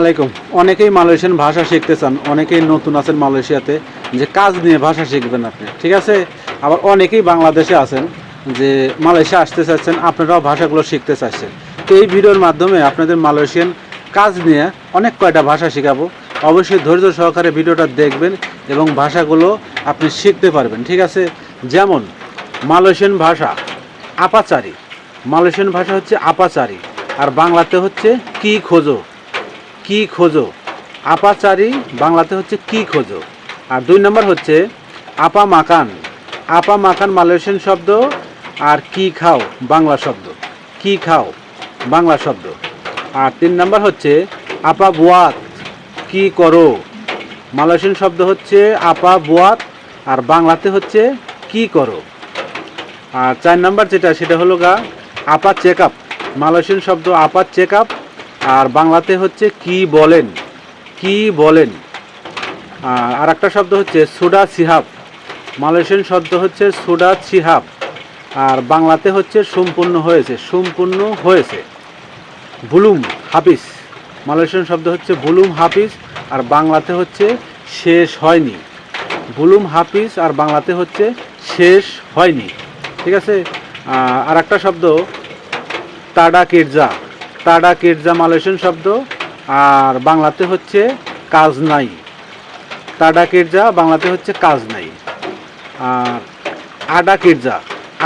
আলাইকুম। অনেকেই মালয়েশিয়ান ভাষা শিখতে চান, অনেকেই নতুন আছেন মালয়েশিয়াতে, যে কাজ নিয়ে ভাষা শিখবেন আপনি। ঠিক আছে? আবার অনেকেই বাংলাদেশে আছেন, যে মালয়েশিয়া আসতে চাচ্ছেন, আপনারাও ভাষাগুলো শিখতে চাচ্ছেন। তো এই ভিডিওর মাধ্যমে আপনাদের মালয়েশিয়ান কাজ নিয়ে অনেক কয়টা ভাষা শেখাবো। অবশ্যই ধৈর্য সহকারে ভিডিওটা দেখবেন এবং ভাষাগুলো আপনি শিখতে পারবেন। ঠিক আছে? যেমন, মালয়েশিয়ান ভাষা আপাচারি। মালয়েশিয়ান ভাষা হচ্ছে আপাচারি। আর বাংলাতে হচ্ছে কি খোঁজো। কি খোঁজো? আপাচারি বাংলাতে হচ্ছে কি খোঁজো? আর দুই নম্বর হচ্ছে আপা মাকান। আপা মাকান মালয়েশিয়ান শব্দ আর কি খাও বাংলা শব্দ। কি খাও বাংলা শব্দ। আর তিন নম্বর হচ্ছে আপা বুয়াত, কি করো? মালয়েশিয়ান শব্দ হচ্ছে আপা বুয়াত আর বাংলাতে হচ্ছে কি করো। আর চার নম্বর যেটা, সেটা হলো গা আপা চেক আপ। মালয়েশিয়ান শব্দ আপা চেক আপ আর বাংলাতে হচ্ছে কি বলেন? কি বলেন? আর একটা শব্দ হচ্ছে সুডা সিহাব। মালয়েশিয়ান শব্দ হচ্ছে সুডা সিহাব। আর বাংলাতে হচ্ছে সম্পূর্ণ হয়েছে সম্পূর্ণ হয়েছে। বুলুম হাফিস মালয়েশিয়ান শব্দ হচ্ছে বুলুম হাফিস আর বাংলাতে হচ্ছে শেষ হয়নি। বুলুম হাফিস আর বাংলাতে হচ্ছে শেষ হয়নি। ঠিক আছে? আর একটা শব্দ তাডা কিরজা তাডা কিরজা মালয়েশিয়ান শব্দ, আর বাংলাতে হচ্ছে কাজ নাই। তাডা কিরজা বাংলাতে হচ্ছে কাজ নাই। আর আডা কিরজা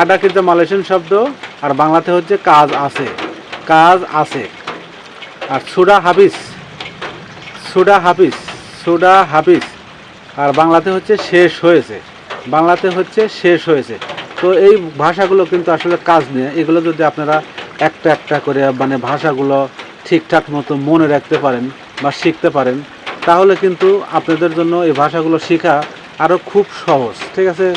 আডা কিরজা মালয়েশিয়ান শব্দ, আর বাংলাতে হচ্ছে কাজ আছে। কাজ আছে। আর সুডা হাফিজ সুডা হাফিজ সুডা হাফিজ, আর বাংলাতে হচ্ছে শেষ হয়েছে। বাংলাতে হচ্ছে শেষ হয়েছে। তো এই ভাষাগুলো কিন্তু আসলে কাজ নিয়ে এগুলো যদি আপনারা একটা একটা করে মানে ভাষাগুলো ঠিকঠাক মতো মনে রাখতে পারেন বা শিখতে পারেন, তাহলে কিন্তু আপনাদের জন্য এই ভাষাগুলো শেখা আরও খুব সহজ, ঠিক আছে?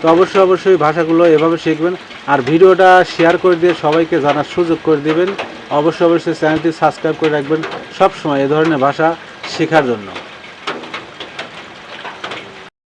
তো অবশ্যই অবশ্যই ভাষাগুলো এভাবে শিখবেন আর ভিডিওটা শেয়ার করে দিয়ে সবাইকে জানার সুযোগ করে দিবেন। অবশ্যই অবশ্যই চ্যানেলটি সাবস্ক্রাইব করে রাখবেন সব সময় এ ধরনের ভাষা শেখার জন্য।